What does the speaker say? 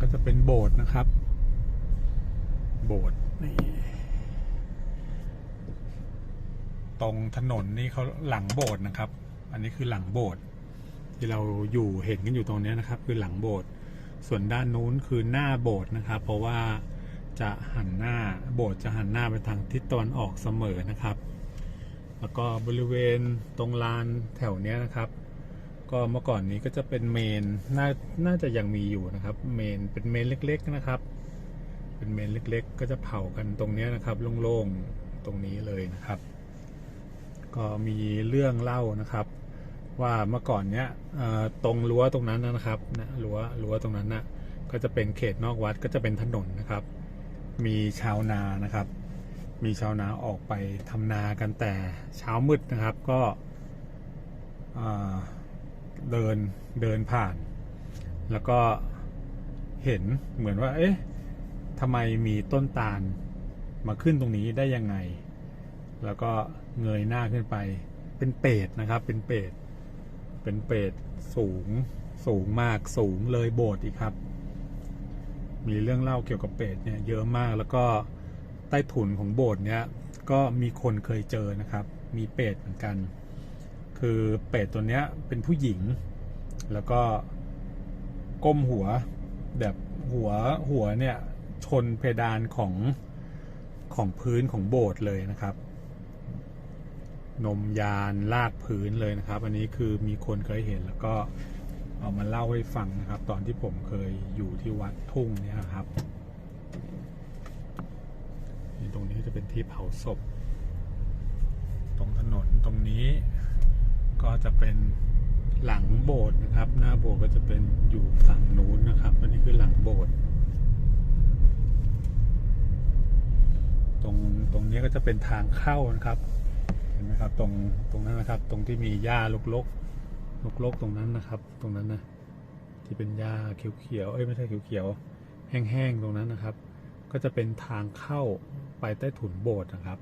ก็จะเป็นโบสถ์นะครับ โบสถ์นี่ตรงถนนนี่เขาหลังโบสถ์นะครับ อันนี้คือหลังโบสถ์ที่เราอยู่เห็นกันอยู่ตรงนี้นะครับ คือหลังโบสถ์ส่วนด้านนู้นคือหน้าโบสถ์นะครับ เพราะว่าจะหันหน้าโบสถ์จะหันหน้าไปทางทิศตะวันออกเสมอนะครับ แล้วก็บริเวณตรงลานแถวเนี้ยนะครับ ก็เมื่อก่อนนี้ก็จะเป็นเมนน่าน่าจะยังมีอยู่นะครับ เมนเป็นเมนเล็ก ๆนะครับ เป็นเมนเล็ก ๆ ก็จะเผากันตรงนี้นะครับ โล่งๆตรงนี้เลยนะครับ ก็มีเรื่องเล่านะครับ ว่าเมื่อก่อนเนี้ยตรงรั้วตรงนั้นนะครับนะรั้วรั้วตรงนั้นนะก็จะเป็นเขตนอกวัดก็จะเป็นถนนนะครับ มีชาวนานะครับ มีชาวนาออกไปทำนากันแต่เช้ามืดนะครับ ก็อ่า เดินเดินผ่าน แล้วก็เห็นเหมือนว่า เอ๊ะทำไมมีต้นตาลมาขึ้นตรงนี้ได้ยังไง แล้วก็เงยหน้าขึ้นไป เป็นเปรตนะครับ เป็นเปรตเป็นเปรตสูงสูงมากสูงเลยโบสถ์อีกครับ มีเรื่องเล่าเกี่ยวกับเปรตเนี่ยเยอะมากแล้วก็ใต้ถุนของโบสถ์เนี่ยก็มีคนเคยเจอนะครับ มีเปรตเหมือนกัน คือเปรตตัวเนี้ยเป็นผู้หญิง แล้วก็ก้มหัวแบบหัวหัวเนี่ยชนเพดานของของพื้นของโบสถ์เลยนะครับ นมยานลากพื้นเลยนะครับ อันนี้คือมีคนเคยเห็นแล้วก็เอามาเล่าให้ฟังนะครับ ตอนที่ผมเคยอยู่ที่วัดทุ่งเนี่ยครับนี่ตรงนี้จะเป็นที่เผาศพ ตรงถนนตรงนี้ ก็จะเป็นหลังโบสถ์นะครับ หน้าโบสถ์ก็จะเป็นอยู่ฝั่งนู้นนะครับ อันนี้คือหลังโบสถ์ตรงตรงนี้ก็จะเป็นทางเข้านะครับ เห็นไหมครับ ตรงตรงนั้นนะครับ ตรงที่มีหญ้าลกๆลกๆตรงนั้นนะครับ ตรงนั้นนะที่เป็นหญ้าเขียวๆเอ้ยไม่ใช่เขียวๆแห้งๆตรงนั้นนะครับ ก็จะเป็นทางเข้าไปใต้ถุนโบสถ์นะครับ